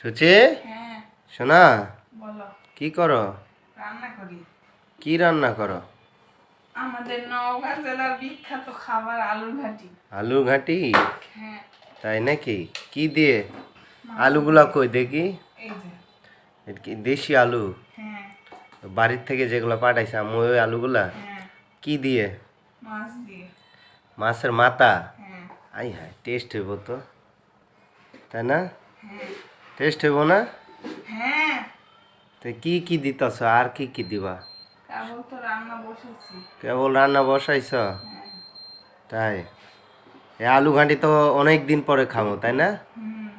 সুচি হ্যাঁ। শোনা বলো। কি করো? রান্না করি। কি রান্না করো? আমাদের নওগাঁ জেলার বিখ্যাত খাবার আলু ঘাটি। আলু ঘাটি? হ্যাঁ। তাই নাকি? কি দিয়ে? আলুগুলা কই দেখি? দেশি আলু? হ্যাঁ। বাড়ির থেকে যেগুলো পাঠাইছে আমি ওই আলুগুলা? হ্যাঁ। কি দিয়ে? মাছ দিয়ে। মাছের মাথা? হ্যাঁ। আই হ্যাঁ টেস্ট হইব তো। তাই না? হ্যাঁ। টেস্ট হইব না? হ্যাঁ। তো কি কি দিতেছ? আর কি কি দিবা? কেবল তো রান্না বসেছি কেবল রান্না বসাইছ? হ্যাঁ। তাই? এই আলু ঘাঁটি তো অনেক দিন পরে খাব তাই না?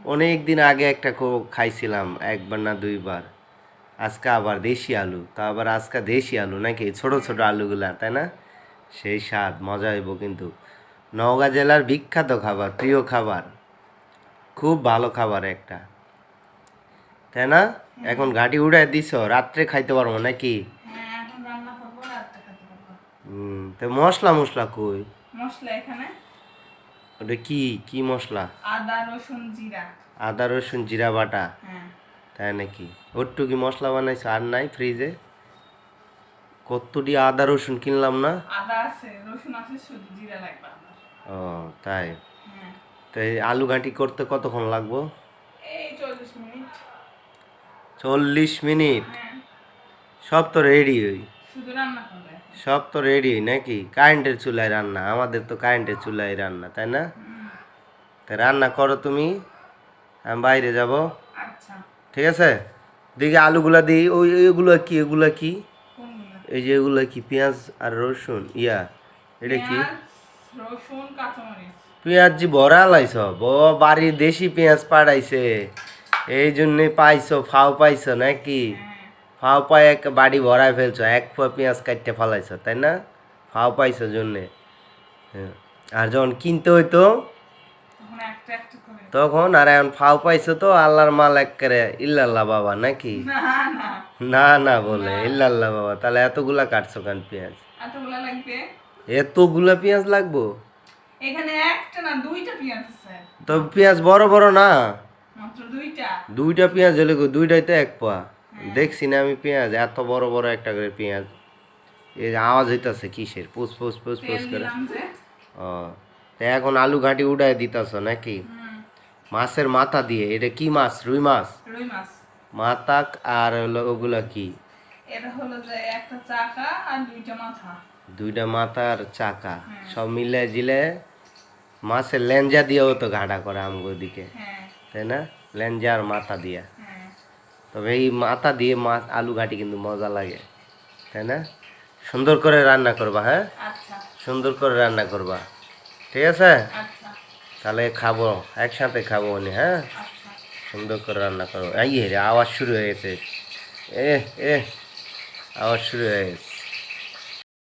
অনেক দিন আগে একটা খাইছিলাম একবার না দুইবার। আজকে আবার দেশি আলু তা আবার আজকে দেশি আলু নাকি? ছোট ছোট আলুগুলা তাই না? সেই স্বাদ মজা হইব কিন্তু। নওগাঁ জেলার বিখ্যাত খাবার প্রিয় খাবার। খুব ভালো খাবার একটা। তাই না? এখন ঘাটি উড়াই দিছ রাত্রে খাইতে পারব নাকি? হ্যাঁ হুম তো মশলা মশলা কই? মশলা এখানে? ওটা কি কি মশলা? আদা রসুন জিরা। আদা রসুন জিরা বাটা? হ্যাঁ। তাই নাকি? ওট্টু কি মশলা বানাইছো? আর নাই ফ্রিজে? কতটি আদা রসুন কিনলাম না? আদা আছে রসুন আছে শুধু জিরা লাগবে ও তাই? হ্যাঁ। তো আলু ঘাঁটি করতে কতক্ষণ লাগবো? চল্লিশ মিনিট। সব তো রেডি হই সব তো রেডি হই নাকি? কারেন্টের চুলায় রান্না। আমাদের তো কারেন্টের চুলায় রান্না তাই না? তা রান্না করো তুমি। আমি বাইরে যাব। আচ্ছা। ঠিক আছে? দেখি আলুগুলা দিই। ওই ওইগুলো কি? এগুলো কি? এই যে এগুলো কি? পেঁয়াজ আর রসুন। ইয়া এটা কি? পেঁয়াজ জি ভরা লাইছ বাড়ির দেশি পেঁয়াজ পাড়াইছে। এই জন্যে পাইছো ফাও পাইছো নাকি? ফাও পাই এক বাড়ি ভরায় ফেলছো এক ফুয়া পেঁয়াজ কাটতে ফালাইছো তাই না? ফাও পাইছো জন্যে। হ্যাঁ। আর যখন কিনতে হইতো তখন করে। আর এখন ফাও পাইছো তো আল্লাহর মাল একেবারে ইল্লাল্লাহ বাবা নাকি? না না। বলে ইল্লাল্লাহ বাবা তাহলে এতগুলা কাটছো কেন পেঁয়াজ? এতগুলা পেঁয়াজ লাগবো? এখানে একটা না দুইটা পেঁয়াজ আছে? তো পেঁয়াজ বড় বড় না? দুইটা? পেঁয়াজ হলে দুইটাই তো এক পোয়া। দেখছি না আমি পেঁয়াজ এত বড় বড় একটা করে পেঁয়াজ। এই আওয়াজ হইতাছে কিসের? পুস পুস পুস পুস করে। ও তা এখন আলু ঘাটি উঠাই দিতাছ নাকি? মাছের মাথা দিয়ে এটা কি মাছ? রুই মাছ? রুই মাছ। মাথা আর হলো ওগুলা কি? এটা হলো যে একটা চাকা আর দুইটা মাথা। দুইটা মাথার চাকা। সব মিলে জিলে মাছের লেঞ্জা দিয়েও তো ঘাটা করে আমগো দিকে হ্যাঁ। তাই না? লেঞ্জা আর মাথা দিয়া। তবে এই মাথা দিয়ে মাছ আলু ঘাটি কিন্তু মজা লাগে। তাই না? সুন্দর করে রান্না করবা হ্যাঁ? আচ্ছা। সুন্দর করে রান্না করবা। ঠিক আছে? আচ্ছা। তাহলে খাব একসাথে খাব উনি হ্যাঁ? আচ্ছা। সুন্দর করে রান্না করো। এই রে আওয়াজ শুরু হয়ে গেছে। এ এ আওয়াজ শুরু হয়ে গেছে।